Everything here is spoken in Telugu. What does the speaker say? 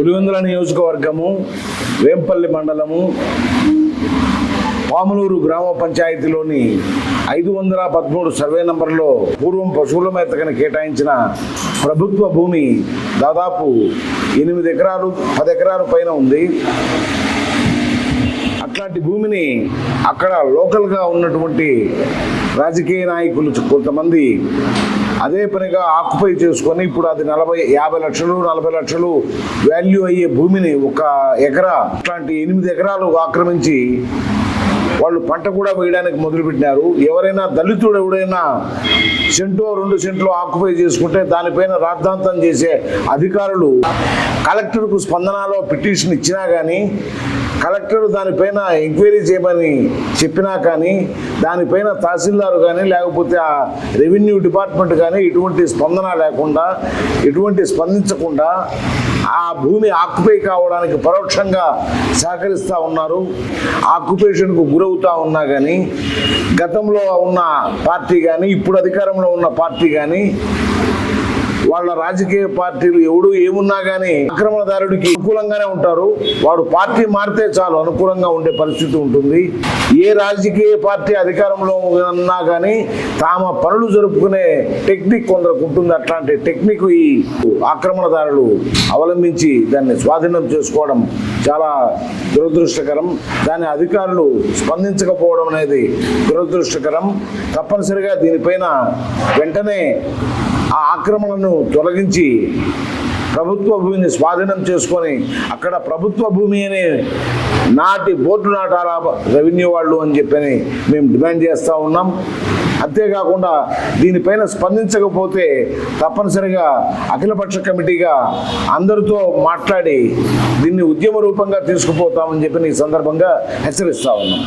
పులివెందుల నియోజకవర్గము వేంపల్లి మండలము పాములూరు గ్రామ పంచాయతీలోని ఐదు వందల పదమూడు సర్వే నంబర్లో పూర్వం పశువుల మేతకని కేటాయించిన ప్రభుత్వ భూమి దాదాపు ఎనిమిది ఎకరాలు పది ఎకరాల పైన ఉంది. అట్లాంటి భూమిని అక్కడ లోకల్గా ఉన్నటువంటి రాజకీయ నాయకులు కొంతమంది అదే పనిగా ఆక్యుపై చేసుకొని ఇప్పుడు అది నలభై యాభై లక్షలు నలభై లక్షలు వాల్యూ అయ్యే భూమిని ఒక ఎకరా అట్లాంటి ఎనిమిది ఎకరాలు ఆక్రమించి వాళ్ళు పంట కూడా వేయడానికి మొదలుపెట్టినారు. ఎవరైనా దళితుడు ఎవడైనా సెంటు రెండు సెంట్లు ఆక్యుపై చేసుకుంటే దానిపైన రాద్ధాంతం చేసే అధికారులు కలెక్టర్కు స్పందనలో పిటిషన్ ఇచ్చినా కానీ కలెక్టర్ దానిపైన ఎంక్వైరీ చేయమని చెప్పినా కానీ దానిపైన తహసీల్దారు కానీ లేకపోతే ఆ రెవెన్యూ డిపార్ట్మెంట్ కానీ ఎటువంటి స్పందన లేకుండా ఎటువంటి స్పందించకుండా ఆ భూమి ఆక్యుపై కావడానికి పరోక్షంగా సహకరిస్తూ ఉన్నారు. ఆక్యుపేషన్కు గురవుతా ఉన్నా కానీ గతంలో ఉన్న పార్టీ కానీ ఇప్పుడు అధికారంలో ఉన్న పార్టీ కానీ వాళ్ళ రాజకీయ పార్టీలు ఎవడు ఏమున్నా కానీ ఆక్రమణదారుడికి అనుకూలంగానే ఉంటారు. వాడు పార్టీ మారితే చాలు అనుకూలంగా ఉండే పరిస్థితి ఉంటుంది. ఏ రాజకీయ పార్టీ అధికారంలో ఉన్నా కానీ తామ పనులు జరుపుకునే టెక్నిక్ కొందరికి ఉంటుంది. అట్లాంటి టెక్నిక్ ఈ ఆక్రమణదారులు అవలంబించి దాన్ని స్వాధీనం చేసుకోవడం చాలా దురదృష్టకరం. దాని అధికారులు స్పందించకపోవడం అనేది దురదృష్టకరం. తప్పనిసరిగా దీనిపైన వెంటనే ఆ ఆక్రమణను తొలగించి ప్రభుత్వ భూమిని స్వాధీనం చేసుకొని అక్కడ ప్రభుత్వ భూమి అనే నాటి బోర్డు నాటాల రెవెన్యూ వాళ్ళు అని చెప్పని మేము డిమాండ్ చేస్తూ ఉన్నాం. అంతేకాకుండా దీనిపైన స్పందించకపోతే తప్పనిసరిగా అఖిలపక్ష కమిటీగా అందరితో మాట్లాడి దీన్ని ఉద్యమ రూపంగా తీసుకుపోతామని చెప్పి ఈ సందర్భంగా హెచ్చరిస్తా ఉన్నాం.